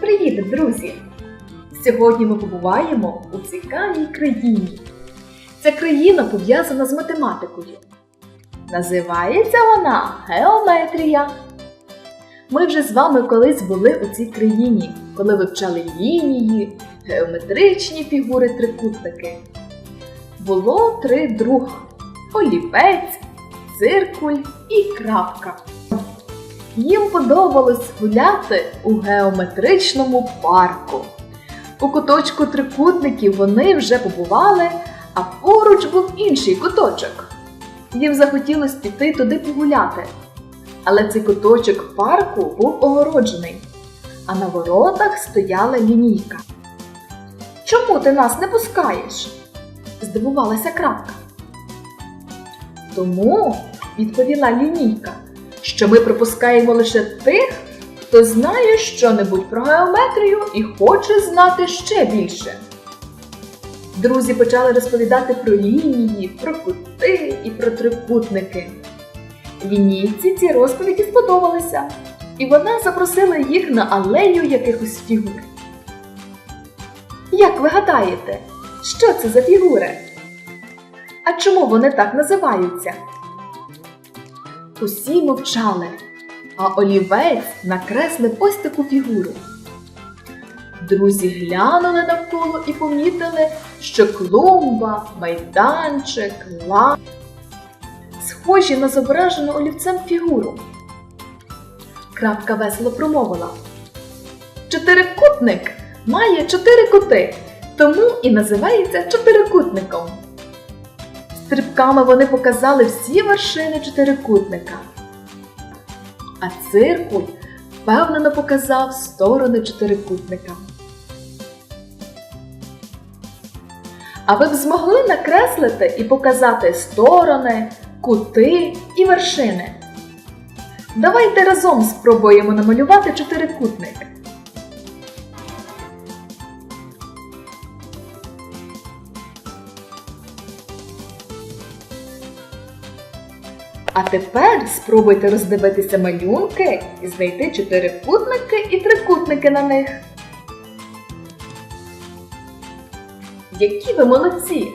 Привіт, друзі! Сьогодні ми побуваємо у цікавій країні. Ця країна пов'язана з математикою. Називається вона Геометрія. Ми вже з вами колись були у цій країні, коли вивчали лінії, геометричні фігури трикутники. Було три друга: олівець, циркуль і крапка. Їм подобалось гуляти у геометричному парку. У куточку трикутників вони вже побували, а поруч був інший куточок. Їм захотілося піти туди погуляти. Але цей куточок парку був огороджений, а на воротах стояла лінійка. Чому ти нас не пускаєш? Здивувалася крапка. Тому, відповіла лінійка, що ми пропускаємо лише тих, хто знає щонебудь про геометрію і хоче знати ще більше. Друзі почали розповідати про лінії, про кути і про трикутники. Лінійці ці розповіді сподобалися, і вона запросила їх на алею якихось фігур. Як ви гадаєте, що це за фігури? А чому вони так називаються? Усі мовчали, а олівець накреслив ось таку фігуру. Друзі глянули навколо і помітили, що клумба, майданчик, ла схожі на зображену олівцем фігуру. Крапка весело промовила. Чотирикутник має чотири кути, тому і називається чотирикутником. Стрибками вони показали всі вершини чотирикутника. А циркуль впевнено показав сторони чотирикутника. А ви б змогли накреслити і показати сторони, кути і вершини. Давайте разом спробуємо намалювати чотирикутник. А тепер спробуйте роздивитися малюнки і знайти чотирикутники і трикутники на них. Які ви молодці!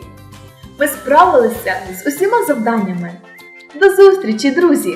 Ви справилися з усіма завданнями. До зустрічі, друзі!